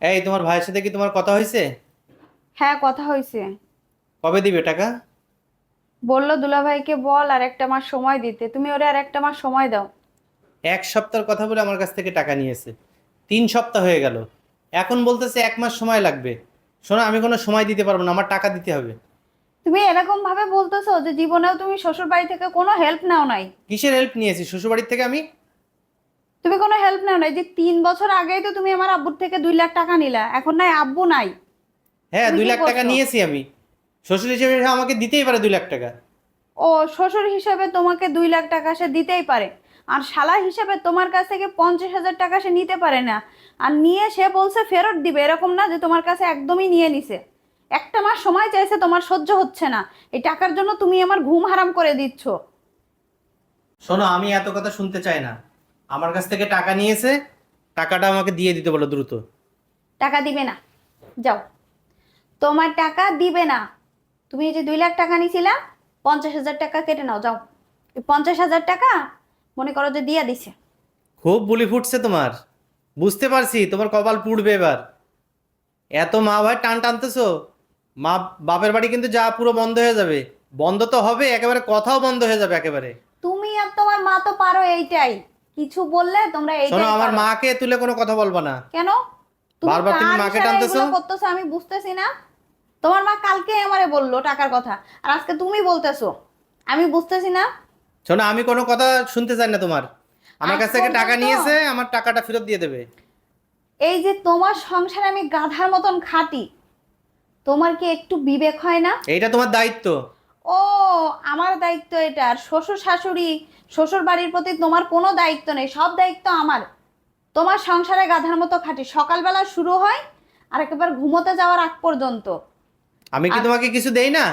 এই তোমার ভাইয়ের সাথে কি তোমার কথা হয়েছে? হ্যাঁ কথা হয়েছে। কবে দিবে টাকা? বলল দুলাভাইকে বল আর একটা মাস সময় দিতে। তুমি ওরে আর একটা মাস সময় দাও। এক সপ্তাহের কথা বলে আমার কাছ থেকে টাকা নিয়েছে। তিন সপ্তাহ হয়ে গেল। এখন বলতেছে এক মাস সময় লাগবে। শোনো আমি কোনো সময় দিতে পারব না আমার টাকা দিতে হবে। তুমি এরকম ভাবে বলতেছো যে জীবনেও তুমি শ্বশুর বাড়ি থেকে কোনো হেল্প নাও নাই। কিসের হেল্প নিয়েছি? শ্বশুরবাড়ির থেকে আমি তুমি কোনো হেল্প নাও নাই যে তিন বছর আগেই তো তুমি আমার আব্বুর থেকে দুই লাখ টাকা নিলা। এখন নাই আব্বু নাই। হ্যাঁ দুই লাখ টাকা নিয়েছি আমি। শ্বশুর হিসেবে আমাকে দিতেই পারে দুই লাখ টাকা। ও শ্বশুর হিসাবে তোমাকে দুই লাখ টাকা সে দিতেই পারে। আর শালা হিসাবে তোমার কাছ থেকে পঞ্চাশ হাজার টাকা সে নিতে পারে না। আর নিয়ে সে বলছে ফেরত দিবে এরকম না যে তোমার কাছে একদমই নিয়ে নিছে। একটা মাস সময় চাইছে তোমার সহ্য হচ্ছে না। এই টাকার জন্য তুমি আমার ঘুম হারাম করে দিচ্ছ। শোনো আমি এত কথা শুনতে চাই না। আমার কাছ থেকে টাকা নিয়েছে টাকাটা আমাকে দিয়ে দিতে বলো দ্রুত। টাকা দিবে না। যাও। তোমার টাকা দিবে না। তুমি এই যে দুই লাখ টাকা নিছিলা পঞ্চাশ হাজার টাকা কেটে নাও যাও। এই পঞ্চাশ হাজার টাকা মনে করো যে দিয়ে দিছে। খুব বুলি ফুটছে তোমার। বুঝতে পারছি তোমার কপাল পুড়বে এবার। এত মা ভাই টান টানতেছো। মা বাপের বাড়ি কিন্তু যা পুরো বন্ধ হয়ে যাবে। বন্ধ তো হবে একেবারে কথাও বন্ধ হয়ে যাবে একেবারে। তুমি আর তোমার মা তো পারো এইটাই। কিছু বললে তোমরা এই শোনো আমার। মাকে তুলে কোনো কথা বলবা না। কেন? বারবার তুমি মাকে টানতেছো? করতেছো আমি বুঝতেছি না। তোমার মা কালকে আমারে বলল টাকার কথা আর আজকে তুমি বলতেছো আমি বুঝতেছি না। শোনো আমি কোনো কথা শুনতে চাই না তোমার। আমার কাছ থেকে টাকা নিয়েছে আমার টাকাটা ফেরত দিয়ে দেবে। এই যে তোমার সংসারে আমি গাধার মতন খাটি তোমার কি একটু বিবেক হয় না? এটা তোমার দায়িত্ব। আমার দায়িত্ব এটা আর শ্বশুর শাশুড়ি শ্বশুর বাড়ির প্রতি তোমার কোনো দায়িত্ব নেই সব দায়িত্ব আমার। তোমার সংসারে গাধার মতো খাটি। সকালবেলা শুরু হয় আর একেবারে ঘুমোতে যাওয়ার আগ পর্যন্ত। আমি কি তোমাকে কিছু দেই না?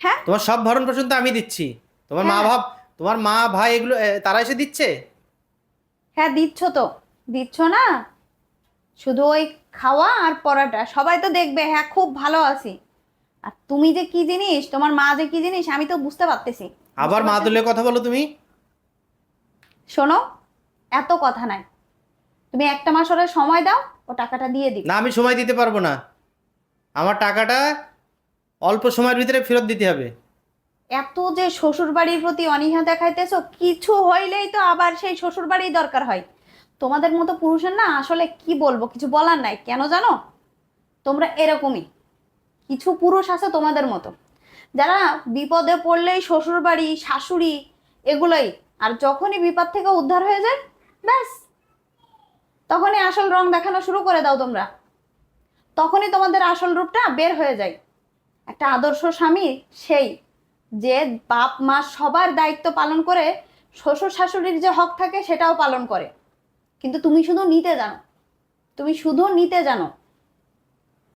হ্যাঁ? তোমার সব ভরণ পোষণ তো আমি দিচ্ছি। তোমার মা হ্যাঁ। ভাব তোমার মা ভাই এগুলো তারা এসে দিচ্ছে? হ্যাঁ দিচ্ছ তো। দিচ্ছ না? শুধু ওই খাওয়া আর পড়াটা সবাই তো দেখবে হ্যাঁ খুব ভালো আছি। আর তুমি যে কি জিনিস তোমার মা যে কি জিনিস আমি তো বুঝতে পারতেছি। আবার মা তুলে কথা বলো তুমি। শোনো এত কথা নাই। তুমি একটা মাস ওরে সময় দাও ও টাকাটা দিয়ে দিবে। না আমি সময় দিতে পারব না। আমার টাকাটা অল্প সময়ের ভিতরে ফেরত দিতে হবে। এত যে শ্বশুর বাড়ির প্রতি অনীহা দেখাইতেছো কিছু হইলেই তো আবার সেই শ্বশুর বাড়ি দরকার হয়। তোমাদের মতো পুরুষের না আসলে কি বলব কিছু বলার নাই। কেন জানো? তোমরা এরকমই। কিছু পুরুষ আছে তোমাদের মতো। যারা বিপদে পড়লেই শ্বশুর বাড়ি শাশুড়ি এগুলোই, আর যখনই বিপদ থেকে উদ্ধার হয়ে যায়, ব্যাস। তখনই আসল রং দেখানো শুরু করে দাও তোমরা। তখনই তোমাদের আসল রূপটা বের হয়ে যায়। একটা আদর্শ স্বামী সেই, যে বাপ, মা সবার দায়িত্ব পালন করে, শ্বশুর, শাশুড়ির যে হক থাকে সেটাও পালন করে। কিন্তু তুমি শুধু নিতে জানো। তুমি শুধু নিতে জানো।